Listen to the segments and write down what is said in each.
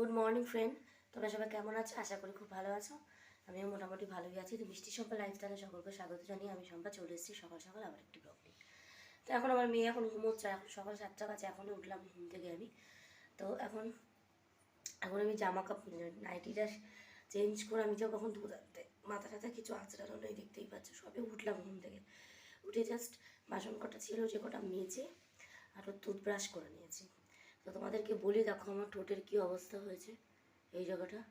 Good morning friend তোমরা সবাই কেমন আছো? আশা করি খুব ভালো আছো। আমিও মোটামুটি ভালোই আছি। তো মিষ্টি সম্পা লাইফস্টাইলে সকলকে স্বাগত জানিয়ে আমি সম্পা চলে এসেছি সকাল সকাল আবার একটি ব্লগ নিয়ে। তো এখন আমার মেয়ে এখন ঘুমোচ্ছে। এখন সকাল সাতটা বাজে, এখনই উঠলাম ঘুম থেকে আমি। তো এখন এখন আমি জামা কাপড় নাইটিটা চেঞ্জ করে আমি যাব এখন দুধ আনতে মাথা টাথা কিছু আঁচড়ানো নেই, দেখতেই পাচ্ছ, সবে উঠলাম ঘুম থেকে। উঠে জাস্ট বাসন কটা ছিল, যে কটা মেজে আর দুধ ব্রাশ করে নিয়েছি। তো তোমাদেরকে বলি, দেখো আমার ঠোঁটের কি অবস্থা হয়েছে। এই জায়গাটা।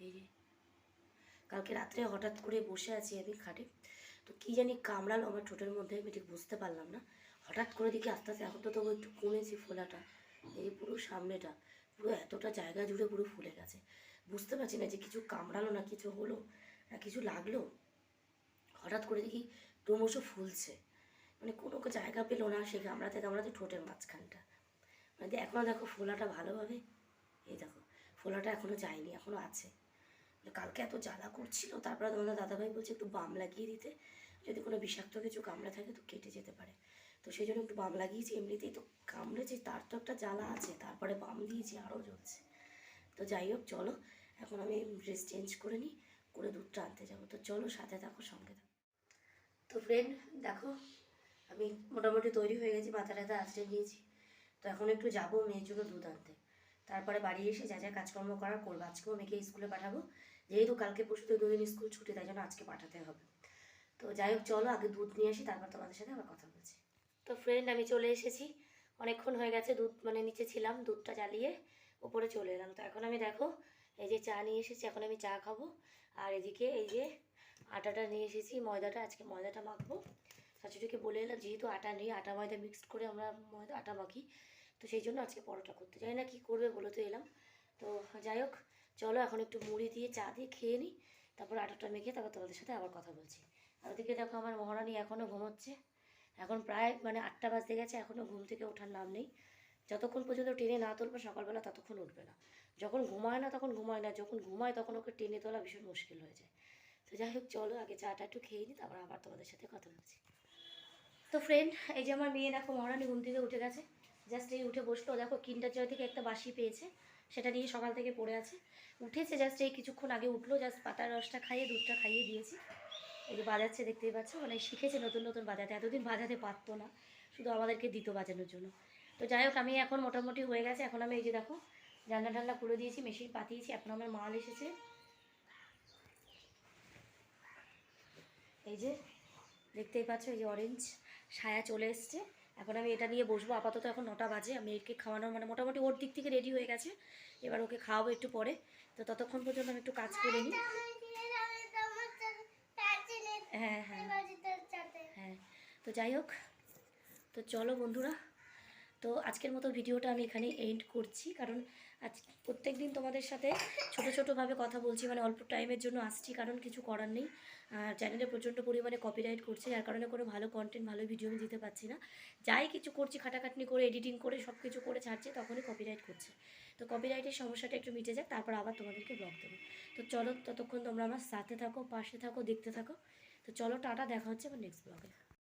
এই যে। কালকে রাত্রে হঠাৎ করে বসে আছি আমি খাটে। তো কি জানি কামড়ালো আমার ঠোঁটের মধ্যে, আমি ঠিক বুঝতে পারলাম না। হঠাৎ করে দেখি আস্তে আস্তে এখন তো তবু একটু কমেছে ফোলাটা। এই পুরো সামনেটা, পুরো এতটা জায়গা জুড়ে পুরো ফুলে গেছে। বুঝতে পারছি না যে কিছু কামড়ালো না কিছু হলো, না কিছু লাগল। হঠাৎ করে দেখি ক্রমশ ফুলছে। মানে কোনো জায়গা পেল না সে কামড়াতে কামড়াতে ঠোঁটের মাঝখানটা। মানে এখনও দেখো ফোলাটা ভালোভাবে, এই দেখো, ফোলাটা এখনও যায়নি এখনও আছে। কালকে এত জ্বালা করছিল, তারপরে তোমাদের দাদাভাই বলছে একটু বাম লাগিয়ে দিতে, যদি কোনো বিষাক্ত কিছু কামড়ে থাকে তো কেটে যেতে পারে। তো সেই জন্য একটু বাম লাগিয়েছি, এমনিতেই তো কামড়েছে, তার তো একটা জ্বালা আছে, তারপরে বাম দিয়েছি, আরও জ্বলছে। তো যাই হোক, চলো, এখন আমি ড্রেস চেঞ্জ করে নিই, করে দুধটা আনতে যাব। তো চলো, সাথে থাকো, সঙ্গে থাকো। তো ফ্রেন্ড দেখো, আমি মোটামুটি তৈরি হয়ে গেছি মাথা টাথা আঁচড়ে নিয়েছি। তো এখন একটু যাব মেয়ের জন্য দুধ আনতে। তারপরে বাড়ি এসে যা যা কাজকর্ম করার করব। আজকেও মেয়েকে স্কুলে পাঠাবো। যেহেতু কালকে পরশু তো দুদিন স্কুল ছুটি, তাই জন্য আজকে পাঠাতে হবে। তো যাই হোক, চলো, আগে দুধ নিয়ে আসি, তারপর তোমাদের সাথে আবার কথা বলছি। তো ফ্রেন্ড আমি চলে এসেছি। অনেকক্ষণ হয়ে গেছে দুধ মানে নিচে ছিলাম, দুধটা জ্বালিয়ে উপরে চলে এলাম। তো এখন আমি দেখো, এই যে চা নিয়ে এসেছি, এখন আমি চা খাব। আর এদিকে এই যে আটাটা নিয়ে এসেছি, ময়দাটা, আজকে ময়দাটা মাখবো। শাশুড়িকে বলে এলাম, যেহেতু আটা নেই, আটা ময়দা মিক্সড করে আমরা ময়দা, আটা মাখি, তো সেই জন্য আজকে পরোটা করতে। জানি না কী করবে বলে তো এলাম। তো যাই হোক, চলো এখন একটু মুড়ি দিয়ে চা দিয়ে খেয়ে নিই তারপর আটাটা মেখে তারপর তোমাদের সাথে আবার কথা বলছি। আর ওদিকে দেখো আমার মহারানী এখনও ঘুমোচ্ছে। এখন প্রায় মানে আটটা বাজতে গেছে এখনও ঘুম থেকে ওঠার নাম নেই। যতক্ষণ পর্যন্ত টেনে না তুলবে সকালবেলা, ততক্ষণ উঠবে না। যখন ঘুমায় না তখন ঘুমায় না, যখন ঘুমায় তখন ওকে টেনে তোলা ভীষণ মুশকিল হয়ে যায়। তো যাই হোক, চলো আগে চাটা একটু খেয়ে নিই তারপর আবার তোমাদের সাথে কথা বলছি। তো ফ্রেন্ড এই যে আমার মেয়ে দেখো মহারানী ঘুম থেকে উঠে গেছে। জাস্ট এই উঠে বসল। দেখো কিন্টার জয় থেকে একটা বাসি পেয়েছে। সেটা নিয়ে সকাল থেকে পড়ে আছে। উঠেছে জাস্ট এই কিছুক্ষণ আগে উঠল। জাস্ট পাতার রসটা খাইয়ে, দুধটা খাইয়ে দিয়েছি। এই যে বাজাচ্ছে, দেখতেই পাচ্ছ? মানে শিখেছে নতুন নতুন বাজাতে। এতদিন বাজাতে পারতো না। শুধু আমাদেরকে দিত বাজানোর জন্য। তো যাই হোক, আমি এখন মোটামুটি হয়ে গেছে। এখন আমি এই যে দেখো জানলা টান্না খুলে দিয়েছি, মেশিন পাতিয়েছি। এখন আমার মাল এসেছে। এই যে দেখতেই পাচ্ছ এই অরেঞ্জ সায়া চলে এসছে। এখন আমি এটা নিয়ে বসবো। আপাতত এখন নটা বাজে। আমি একে খাওয়ানোর মানে মোটামুটি ওর দিক থেকে রেডি হয়ে গেছে। এবার ওকে খাওয়াবো একটু পরে। তো ততক্ষণ পর্যন্ত আমি একটু কাজ করে নিই। হ্যাঁ হ্যাঁ। হ্যাঁ। তো যাই হোক। তো চলো বন্ধুরা তো আজকের মতো ভিডিওটা আমি এখানে এন্ড করছি। কারণ আজ প্রত্যেক দিন তোমাদের সাথে ছোটো ছোটোভাবে কথা বলছি মানে অল্প টাইমের জন্য আসছি, কারণ কিছু করার নেই। আর চ্যানেলে প্রচণ্ড পরিমাণে কপিরাইট করছে, যার কারণে কোনো ভালো কন্টেন্ট ভালো ভিডিও আমি দিতে পারছি না। যাই কিছু করছি, খাটাখাটনি করে এডিটিং করে সব কিছু করে ছাড়ছে, তখনই কপিরাইট করছে। তো কপিরাইটের সমস্যাটা একটু মিটে যাক, তারপর আবার তোমাদেরকে ব্লগ দেবো। তো চলো ততক্ষণ তোমরা আমার সাথে থাকো, পাশে থাকো, দেখতে থাকো। তো চলো টাটা, দেখা হচ্ছে আমার নেক্সট ব্লগে